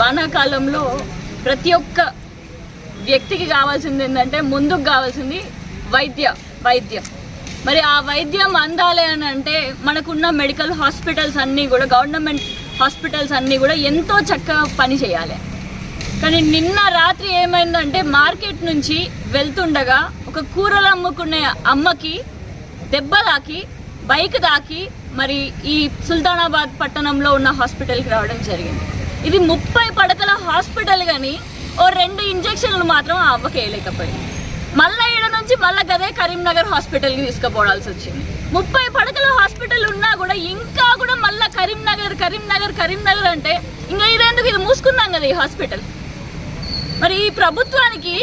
వానాకాలంలో ప్రతి ఒక్క వ్యక్తికి కావాల్సింది ఏంటంటే ముందుకు కావాల్సింది వైద్య వైద్యం. మరి ఆ వైద్యం అందాలి అని అంటే మనకున్న మెడికల్ హాస్పిటల్స్ అన్నీ కూడా గవర్నమెంట్ హాస్పిటల్స్ అన్నీ కూడా ఎంతో చక్కగా పని చేయాలి. కానీ నిన్న రాత్రి ఏమైందంటే మార్కెట్ నుంచి వెళ్తుండగా ఒక కూరలు అమ్ముకునే అమ్మకి దెబ్బ తాకి బైక్ తాకి మరి ఈ సుల్తానాబాద్ పట్టణంలో ఉన్న హాస్పిటల్కి రావడం జరిగింది. ఇది ముప్పై పడకల హాస్పిటల్ కానీ ఓ రెండు ఇంజక్షన్లు మాత్రం ఆ అవ్వకి మళ్ళా ఈడ నుంచి మళ్ళా గదే కరీంనగర్ హాస్పిటల్కి తీసుకుపోవాల్సి వచ్చింది. ముప్పై పడకల హాస్పిటల్ ఉన్నా కూడా ఇంకా కూడా మళ్ళా కరీంనగర్ కరీంనగర్ కరీంనగర్ అంటే ఇంకా ఇదేందుకు? ఇది మూసుకున్నాం కదా ఈ హాస్పిటల్. మరి ఈ ప్రభుత్వానికి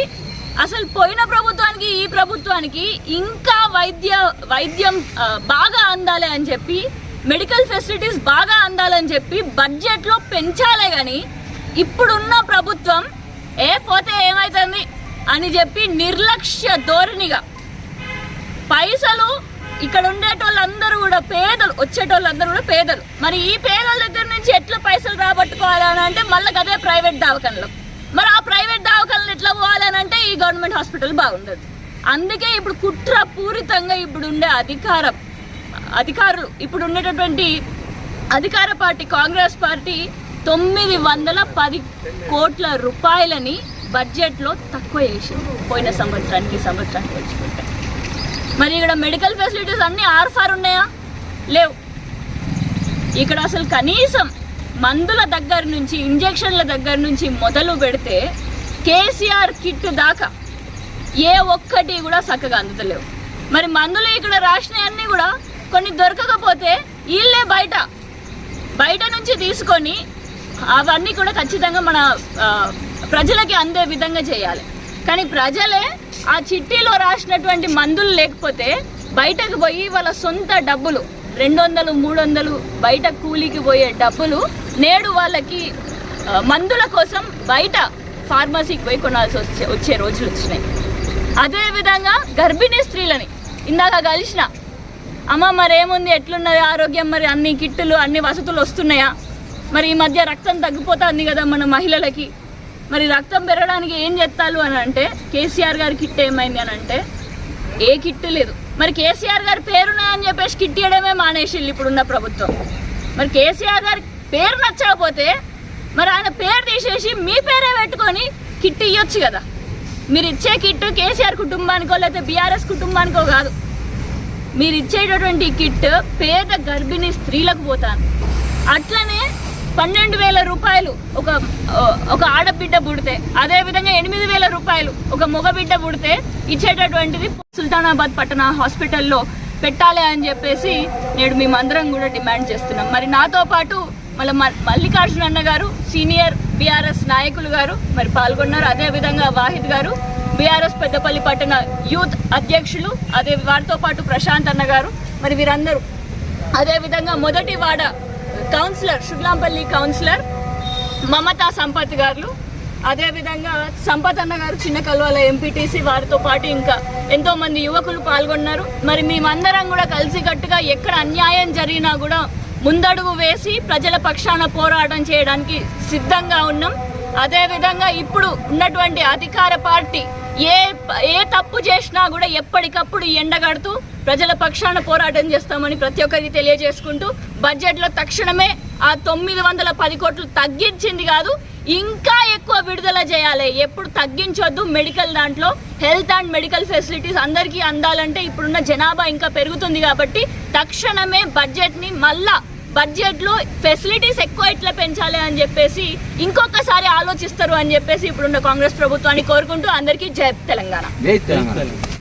అసలు పోయిన ప్రభుత్వానికి ఈ ప్రభుత్వానికి ఇంకా వైద్య వైద్యం బాగా అందాలి అని చెప్పి మెడికల్ ఫెసిలిటీస్ బాగా అందాలని చెప్పి బడ్జెట్లో పెంచాలే కానీ ఇప్పుడున్న ప్రభుత్వం ఏ పోతే ఏమవుతుంది అని చెప్పి నిర్లక్ష్య ధోరణిగా పైసలు ఇక్కడ ఉండేటోళ్ళందరూ కూడా పేదలు వచ్చేటోళ్ళందరూ కూడా పేదలు. మరి ఈ పేదల దగ్గర నుంచి ఎట్లా పైసలు రాబట్టుకోవాలని అంటే మళ్ళీ అదే ప్రైవేట్ దవాఖానలో మరి ఆ ప్రైవేట్ దవాఖానలు ఎట్లా పోవాలని అంటే ఈ గవర్నమెంట్ హాస్పిటల్ బాగుండదు. అందుకే ఇప్పుడు కుట్ర పూరితంగా ఇప్పుడు ఉండే అధికారం. అధికారులు ఇప్పుడు ఉండేటటువంటి అధికార పార్టీ కాంగ్రెస్ పార్టీ తొమ్మిది వందల పది కోట్ల రూపాయలని బడ్జెట్లో తక్కువ చేసింది పోయిన సంవత్సరానికి ఈ సంవత్సరానికి వచ్చుకుంటే మరి ఇక్కడ మెడికల్ ఫెసిలిటీస్ అన్నీ ఆర్ఫార్ ఉన్నాయా? లేవు. ఇక్కడ అసలు కనీసం మందుల దగ్గర నుంచి ఇంజెక్షన్ల దగ్గర నుంచి మొదలు పెడితే కేసీఆర్ కిట్ దాకా ఏ ఒక్కటి కూడా చక్కగా అందుతలేవు. మరి మందులు ఇక్కడ రాసినవన్నీ కూడా కొన్ని దొరకకపోతే వీళ్ళే బయట. బయట నుంచి తీసుకొని అవన్నీ కూడా ఖచ్చితంగా మన ప్రజలకి అందే విధంగా చేయాలి. కానీ ప్రజలే ఆ చిట్టీలో రాసినటువంటి మందులు లేకపోతే బయటకు పోయి వాళ్ళ సొంత డబ్బులు రెండు వందలు మూడు వందలు బయట కూలికి పోయే డబ్బులు నేడు వాళ్ళకి మందుల కోసం బయట ఫార్మసీకి పోయి కొనాల్సి వచ్చే వచ్చే రోజులు వచ్చినాయి. అదేవిధంగా గర్భిణీ స్త్రీలని ఇందాక కలిసిన అమ్మ మరి ఏముంది ఎట్లున్నది ఆరోగ్యం? మరి అన్ని కిట్టులు అన్ని వసతులు వస్తున్నాయా? మరి ఈ మధ్య రక్తం తగ్గిపోతుంది కదా మన మహిళలకి. మరి రక్తం పెరగడానికి ఏం చేస్తారు అని అంటే కేసీఆర్ గారి కిట్ ఏమైంది అని అంటే ఏ కిట్టు లేదు. మరి కేసీఆర్ గారి పేరున్నాయని చెప్పేసి కిట్ ఇవ్వడమే మానేసిల్లు ఇప్పుడున్న ప్రభుత్వం. మరి కేసీఆర్ గారి పేరు నచ్చకపోతే మరి ఆయన పేరు తీసేసి మీ పేరే పెట్టుకొని కిట్ ఇవ్వచ్చు కదా. మీరు ఇచ్చే కిట్టు కేసీఆర్ కుటుంబానికో లేకపోతే బీఆర్ఎస్ కుటుంబానికో కాదు. మీరు ఇచ్చేటటువంటి కిట్ పేద గర్భిణీ స్త్రీలకు పోతాను. అట్లనే పన్నెండు వేల రూపాయలు ఒక ఒక ఆడబిడ్డ పుడితే అదేవిధంగా ఎనిమిది వేల రూపాయలు ఒక మగబిడ్డ పుడితే ఇచ్చేటటువంటిది సుల్తానాబాద్ పట్టణ హాస్పిటల్లో పెట్టాలి అని చెప్పేసి నేడు మేమందరం కూడా డిమాండ్ చేస్తున్నాం. మరి నాతో పాటు మళ్ళీ మల్లికార్జున అన్న గారు సీనియర్ బీఆర్ఎస్ నాయకులు గారు మరి పాల్గొన్నారు. అదేవిధంగా వాహిద్ గారు బీఆర్ఎస్ పెద్దపల్లి పట్టణ యూత్ అధ్యక్షులు అదే వారితో పాటు ప్రశాంత్ అన్న గారు. మరి వీరందరూ. అదేవిధంగా మొదటి వాడ కౌన్సిలర్ శుగ్లాంపల్లి కౌన్సిలర్ మమతా సంపత్ గారు. అదేవిధంగా సంపత్ అన్న గారు చిన్న కల్వాల ఎంపీటీసీ వారితో పాటు ఇంకా ఎంతో మంది యువకులు పాల్గొన్నారు. మరి మేమందరం కూడా కలిసికట్టుగా ఎక్కడ అన్యాయం జరిగినా కూడా ముందడుగు వేసి ప్రజల పక్షాన పోరాటం చేయడానికి సిద్ధంగా ఉన్నాం. అదేవిధంగా ఇప్పుడు ఉన్నటువంటి అధికార పార్టీ ఏ ఏ తప్పు చేసినా కూడా ఎప్పటికప్పుడు ఎండగడుతూ ప్రజల పక్షాన పోరాటం చేస్తామని ప్రతి ఒక్కరికి తెలియజేసుకుంటూ బడ్జెట్లో తక్షణమే ఆ తొమ్మిది వందల పది కోట్లు తగ్గించింది కాదు ఇంకా ఎక్కువ విడుదల చేయాలి. ఎప్పుడు తగ్గించొద్దు మెడికల్ దాంట్లో. హెల్త్ అండ్ మెడికల్ ఫెసిలిటీస్ అందరికీ అందాలంటే ఇప్పుడున్న జనాభా ఇంకా పెరుగుతుంది కాబట్టి తక్షణమే బడ్జెట్ని మళ్ళా బడ్జెట్లో ఫెసిలిటీస్ ఎక్కువ ఎట్లా పెంచాలి అని చెప్పేసి ఇంకొకసారి ఆలోచిస్తారు అని చెప్పేసి ఇప్పుడున్న కాంగ్రెస్ ప్రభుత్వాన్ని కోరుకుంటూ అందరికీ జై తెలంగాణ. తెలంగాణ.